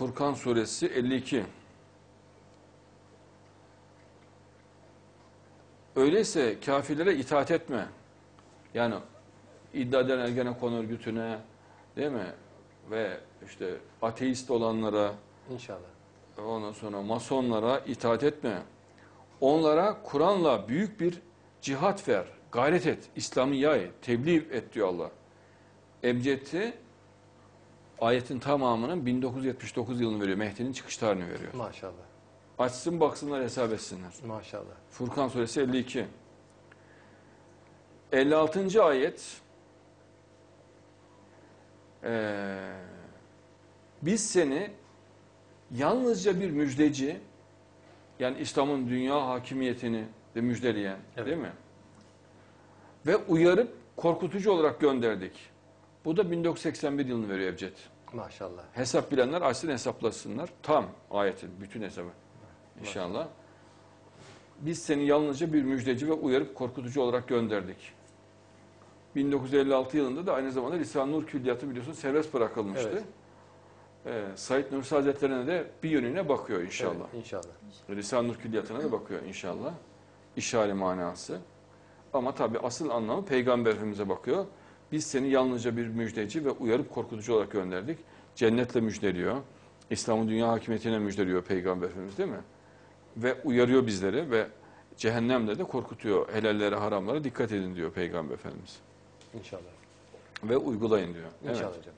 Furkan suresi 52. Öyleyse kafirlere itaat etme. Yani iddia eden Ergenekon örgütüne değil mi? Ve işte ateist olanlara, İnşallah. ondan sonra masonlara itaat etme. Onlara Kur'an'la büyük bir cihat ver, gayret et, İslam'ı yay, tebliğ et diyor Allah. Ebced'i ayetin tamamının 1979 yılını veriyor. Mehdi'nin çıkış tarihini veriyor. Maşallah. Açsın baksınlar hesap etsinler. Maşallah. Furkan suresi 52. 56. ayet Ee, biz seni yalnızca bir müjdeci yani İslam'ın dünya hakimiyetini de müjdeleyen Evet. değil mi? Ve uyarıp korkutucu olarak gönderdik. Bu da 1981 yılını veriyor Ebced. Maşallah. Hesap bilenler açsın hesaplasınlar. Tam ayetin bütün hesabı. İnşallah. Biz seni yalnızca bir müjdeci ve uyarıp korkutucu olarak gönderdik. 1956 yılında da aynı zamanda Lisan Nur Külliyatı biliyorsun serbest bırakılmıştı. Evet. Ee, Said Nursi Hazretleri'ne de bir yönüne bakıyor inşallah. Evet, inşallah. Lisan Nur Külliyatı'na da bakıyor inşallah. İşare manası. Ama tabi asıl anlamı Peygamber Efendimiz'e bakıyor. Biz seni yalnızca bir müjdeci ve uyarıp korkutucu olarak gönderdik. Cennetle müjdeliyor. İslam'ın dünya hakimiyetine müjdeliyor Peygamber Efendimiz değil mi? Ve uyarıyor bizleri ve cehennemle de korkutuyor. Helallere, haramlara dikkat edin diyor Peygamber Efendimiz. İnşallah. Ve uygulayın diyor. İnşallah Evet. hocam.